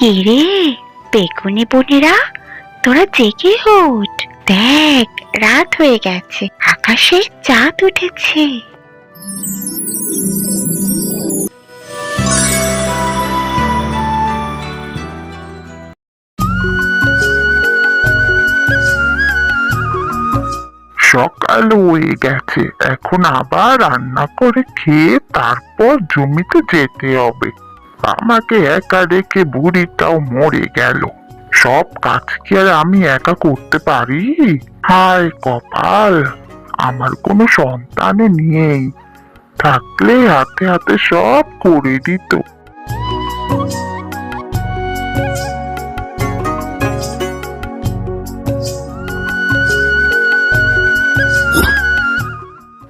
কে রে? বেগুনি বোনেরা? তোরা জেগে ওঠ। দেখ, রাত হয়ে গেছে। আকাশে চাঁদ উঠেছে। সকাল হয়ে গেছে। এখন আবার রান্না করে খেয়ে তারপর জমিতে যেতে হবে। আমাকে একা রেখে বুড়িটাও মরে গেল। সব কাজ কি আর আমি একা করতে পারি? হায় কপাল, আমার কোনো সন্তানও নেই। থাকলে হাতে হাতে সব করে দিত।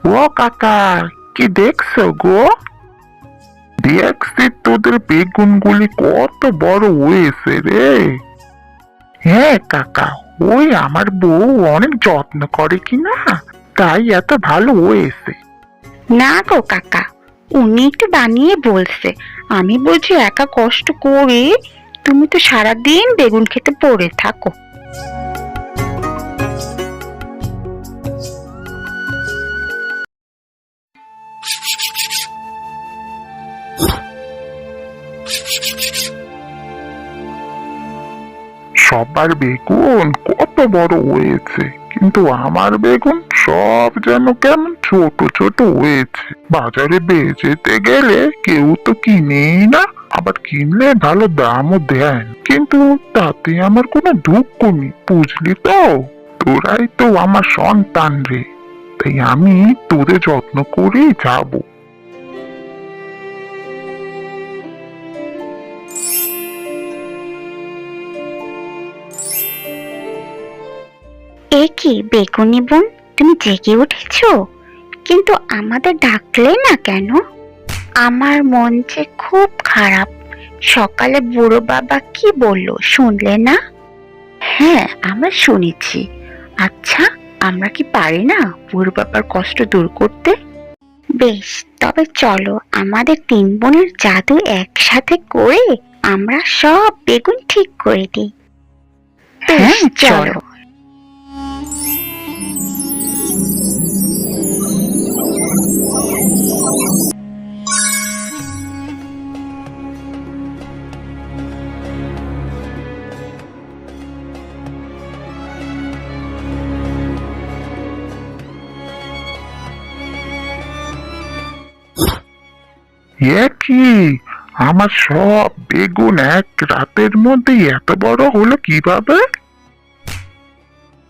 ও কাকা, কি দেখছ গো? দেখছি তোদের বেগুনগুলি কত বড় হয়েছে রে। হ্যাঁ কাকা, ওই আমার বউ অনেক যত্ন করে কি না তাই এত ভালো হয়েছে। না গো কাকা, উনি একটু বানিয়ে বলছে, আমি বলছি একা কষ্ট করে তুমি তো সারাদিন বেগুন খেতে পড়ে থাকো। সবার বেগুন কত বড় হয়েছে। কিন্তু আমার বেগুন সব যেন কেমন ছোট ছোট হয়েছে। বাজারে বেচেতে গেলে কেউ তো কিনেই না, আবার কিনলে ভালো দামও দেন কিন্তু তাতে আমার কোনো দুঃখ নেই, বুঝলি তো? তোরাই তো আমার সন্তান রে। তাই আমি তোদের যত্ন করেই যাব। এ কি বেগুনি বোন? তুমি জেগে উঠেছো? কিন্তু আমাদের ডাকলে না কেন? আমার মন যে খুব খারাপ। সকালে বুড়ো বাবা কি বলল শুনলে না? হ্যাঁ আমরা শুনেছি। আচ্ছা আমরা কি পারি না বুড়ো বাবার কষ্ট দূর করতে? বেশ তবে চলো আমাদের তিন বোনের জাদু একসাথে করে আমরা সব বেগুন ঠিক করে দিই। হ্যাঁ, চলো। এ কি? আমার সব বেগুন এক রাতের মধ্যে এত বড় হলো কীভাবে?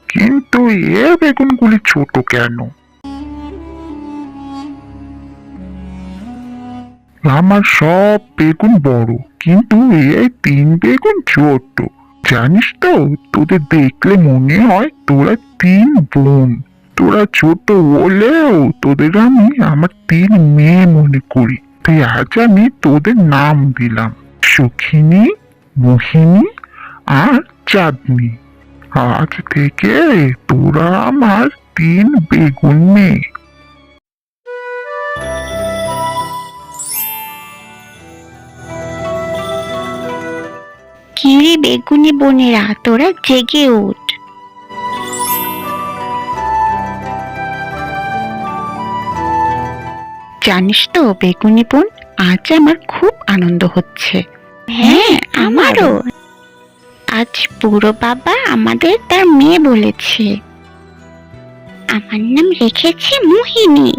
কিন্তু এ বেগুনগুলি ছোট কেন? আমার সব বেগুন বড়, কিন্তু এই তিন বেগুন ছোট। জানিস তো, তোদের দেখলে মনে হয় তোরা তিন বোন। তোরা ছোট হলেও তোদের আমি আমার তিন মেয়ে মনে করি। তাই আজ আমি তোদের নাম দিলাম। সুখিনী, মোহিনী আর চাঁদনি। আজ থেকে তোরা আমার তিন বেগুন মেয়ে। কিরে বেগুনি বোনেরা, তোরা জেগে উঠ। জানিস তো, বেগুনি বোন আজ আমার খুব আনন্দ হচ্ছে। হ্যাঁ আমারও। আজ বুড়ো বাবা আমাদের তার মেয়ে বলেছে। আমার নাম রেখেছে মোহিনী।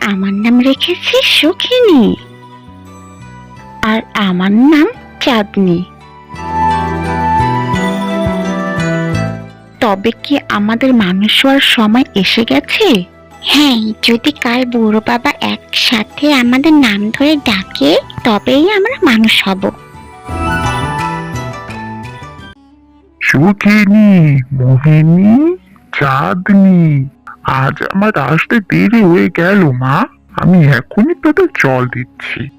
আমার নাম রেখেছে সুখিনী। আর আমার নাম চাঁদনি। তবে কি আমাদের মানুষ হওয়ার সময় এসে গেছে? হ্যাঁ যদি কাল বুড়ো বাবা একসাথে আমাদের নাম ধরে ডাকে, তবেই আমরা মানুষ হব। সুখিনী, মোহিনী, চাঁদনি, আজ আমার আসতে দেরি হয়ে গেল মা। আমি এখনই তোদের জল দিচ্ছি।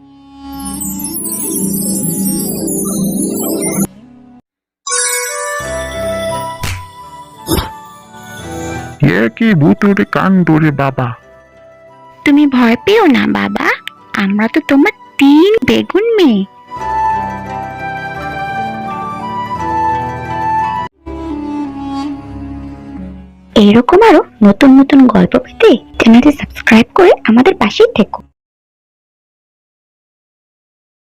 একই ভুতুরে বাবা। তুমি ভয় পেও না বাবা, আমরা তো তোমার তিন বেগুন মেয়ে। এরকম আরও নতুন নতুন গল্প পেতে চ্যানেলটি সাবস্ক্রাইব করে আমাদের পাশেই থেকো।